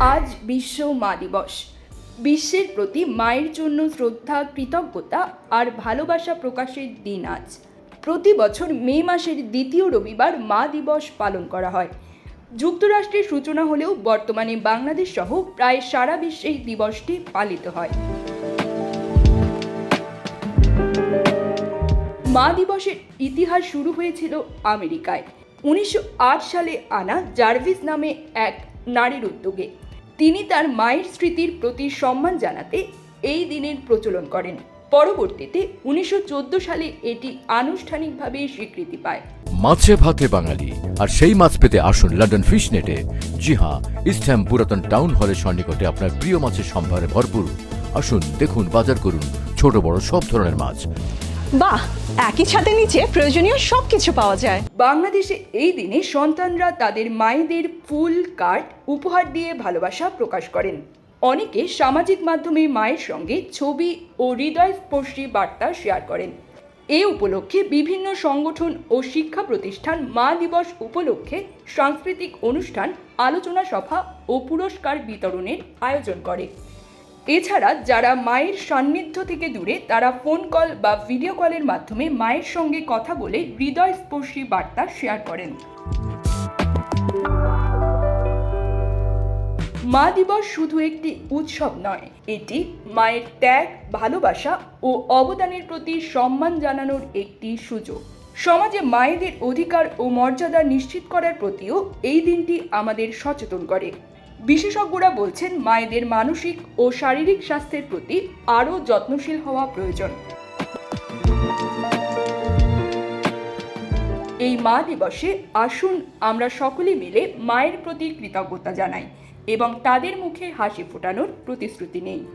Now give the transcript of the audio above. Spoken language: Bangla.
আজ বিশ্ব মা দিবস। বিশ্বের প্রতি মায়ের জন্য শ্রদ্ধা, কৃতজ্ঞতা আর ভালোবাসা প্রকাশের দিন আজ। প্রতি বছর মে মাসের দ্বিতীয় রবিবার মা দিবস পালন করা হয়। যুক্তরাষ্ট্রের সূচনা হলেও বর্তমানে বাংলাদেশ সহ প্রায় সারা বিশ্বে এই দিবসটি পালিত হয়। মা দিবসের ইতিহাস শুরু হয়েছিল আমেরিকায়। উনিশশো আট সালে আনা জার্ভিস নামে এক নারীর উদ্যোগে। তিনি তার মায়ের স্মৃতির প্রতি সম্মান জানাতে এই দিনের প্রচলন করেন। পরবর্তীতে উনিশশো চোদ্দ সালে এটি আনুষ্ঠানিকভাবে স্বীকৃতি পায়। মাছে ভাতে বাঙালি, আর সেই মাছ পেতে আসুন লন্ডন ফিশ নেটে জি হ্যাঁ ইস্টহ্যাম পুরাতন টাউন হলের সন্নিকটে আপনার প্রিয় মাছের সম্ভারে ভরপুর। আসুন, দেখুন, বাজার করুন ছোট বড় সব ধরনের মাছ। বাহ একই ছাদের নিচে প্রয়োজনীয় সবকিছু পাওয়া যায়। বাংলাদেশে এই দিনে সন্তানরা তাদের মায়েদের ফুল কার্ড উপহার দিয়ে ভালোবাসা প্রকাশ করেন। অনেকে সামাজিক মাধ্যমে মায়ের সঙ্গে ছবি ও হৃদয়স্পর্শী বার্তা শেয়ার করেন। এ উপলক্ষে বিভিন্ন সংগঠন ও শিক্ষা প্রতিষ্ঠান মা দিবস উপলক্ষে সাংস্কৃতিক অনুষ্ঠান, আলোচনা সভা ও পুরস্কার বিতরণের আয়োজন করে। এছাড়া যারা মায়ের সান্নিধ্য থেকে দূরে, তারা ফোন কল বা ভিডিও কলের মাধ্যমে মায়ের সঙ্গে কথা বলে হৃদয়স্পর্শী বার্তা শেয়ার করেন। মা দিবস শুধু একটি উৎসব নয়, এটি মায়ের ত্যাগ, ভালোবাসা ও অবদানের প্রতি সম্মান জানানোর একটি সুযোগ। সমাজে মায়েদের অধিকার ও মর্যাদা নিশ্চিত করার প্রতিও এই দিনটি আমাদের সচেতন করে। বিশেষজ্ঞরা বলছেন, মায়েদের মানসিক ও শারীরিক স্বাস্থ্যের প্রতি আরও যত্নশীল হওয়া প্রয়োজন। এই মা দিবসে আসুন আমরা সকলে মিলে মায়ের প্রতি কৃতজ্ঞতা জানাই এবং তাদের মুখে হাসি ফোটানোর প্রতিশ্রুতি নেই।